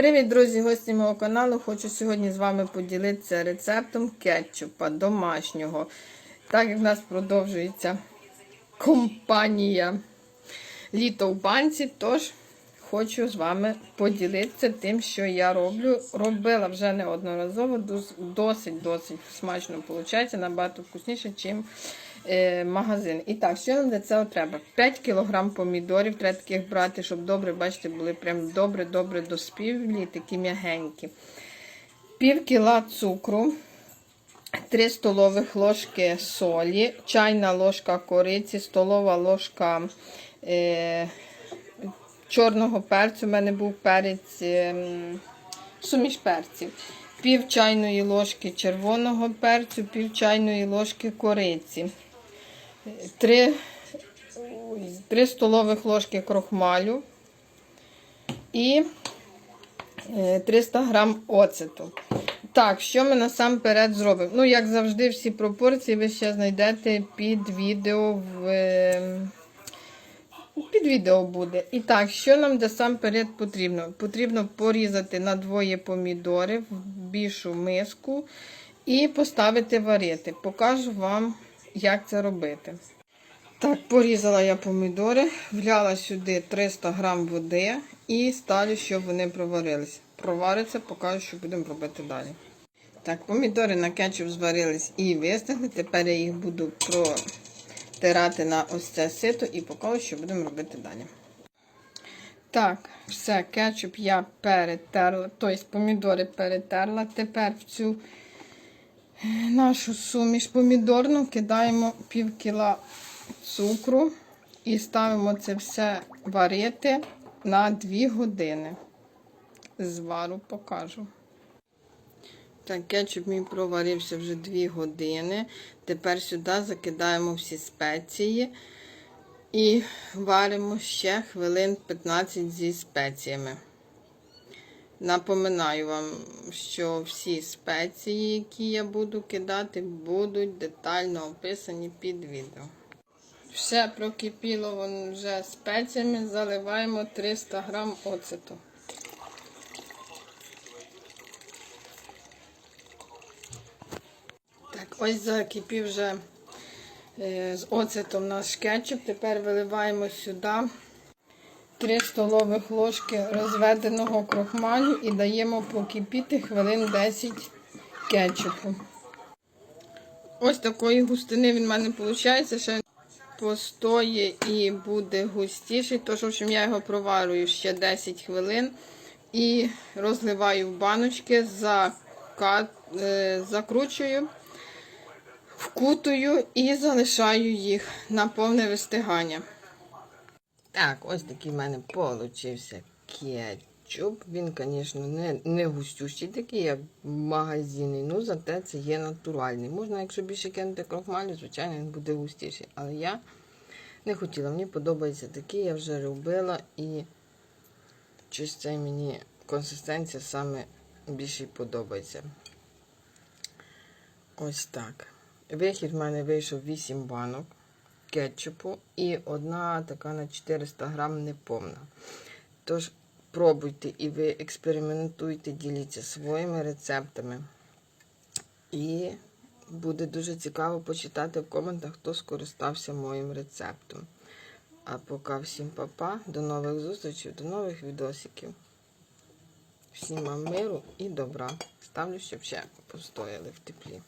Привіт, друзі, гості мого каналу. Хочу сьогодні з вами поділитися рецептом кетчупа домашнього. Так як в нас продовжується компанія літо в банці, тож хочу з вами поділитися тим, що я роблю. Робила вже неодноразово, досить-досить смачно виходить, набагато вкусніше, ніж магазин. І так, що нам для цього треба? 5 кг помідорів, треба таких брати, щоб добре, бачите, були прям добре-добре доспівлі, такі м'ягенькі. Пів кіла цукру, 3 столових ложки солі, чайна ложка кориці, столова ложка е, чорного перцю. У мене був перець е, суміш перців. Пів чайної ложки червоного перцю, пів чайної ложки кориці. 3, 3 столових ложки крохмалю і 300 грам оцету. Так, що ми насамперед зробимо? Ну, як завжди, всі пропорції ви ще знайдете під відео в. е, Під відео буде. І так, що нам насамперед потрібно? Потрібно порізати на двоє помідори в більшу миску і поставити варити. Покажу вам, як це робити. Так, порізала я помідори, вляла сюди 300 грам води і ставлю, щоб вони проварились. Провариться, покажу, що будемо робити далі. Так, помідори на кетчуп зварились і вистигли. Тепер я їх буду протирати на ось це сито і покажу, що будемо робити далі. Так, все, кетчуп я перетерла, тобто помідори перетерла. Тепер в цю нашу суміш помідорну кидаємо пів кіла цукру і ставимо це все варити на 2 години. Звару покажу. Так, кетчуп мій проварився вже 2 години. Тепер сюди закидаємо всі спеції і варимо ще хвилин 15 зі спеціями. Напоминаю вам, що всі спеції, які я буду кидати, будуть детально описані під відео. Все прокипіло вон вже спеціями, заливаємо 300 грам оцету. Так, ось закипів вже е, з оцетом наш кетчуп. Тепер виливаємо сюди 3 столових ложки розведеного крохмалю і даємо покипіти хвилин 10 кетчупу. Ось такої густини він в мене виходить. Ще постоє і буде густіший. Тож, в общем, я його проварую ще 10 хвилин і розливаю в баночки, е, закручую, вкутую і залишаю їх на повне вистигання. Так, ось такий в мене получився кетчуп. Він, звісно, не не густющий такий, як магазинний, ну зате це є натуральний. Можна, якщо більше кинути крохмалю, звичайно, він буде густіший. Але я не хотіла, мені подобається такий, я вже робила і щось це мені консистенція саме більше подобається. Ось так. Вихід в мене вийшов 8 банок кетчупу і одна така на 400 грам неповна. Тож, пробуйте і ви експериментуйте, діліться своїми рецептами. І буде дуже цікаво почитати в коментах, хто скористався моїм рецептом. А поки всім папа, до нових зустрічей, до нових відосиків. Всім вам миру і добра. Ставлю, щоб ще постояли в теплі.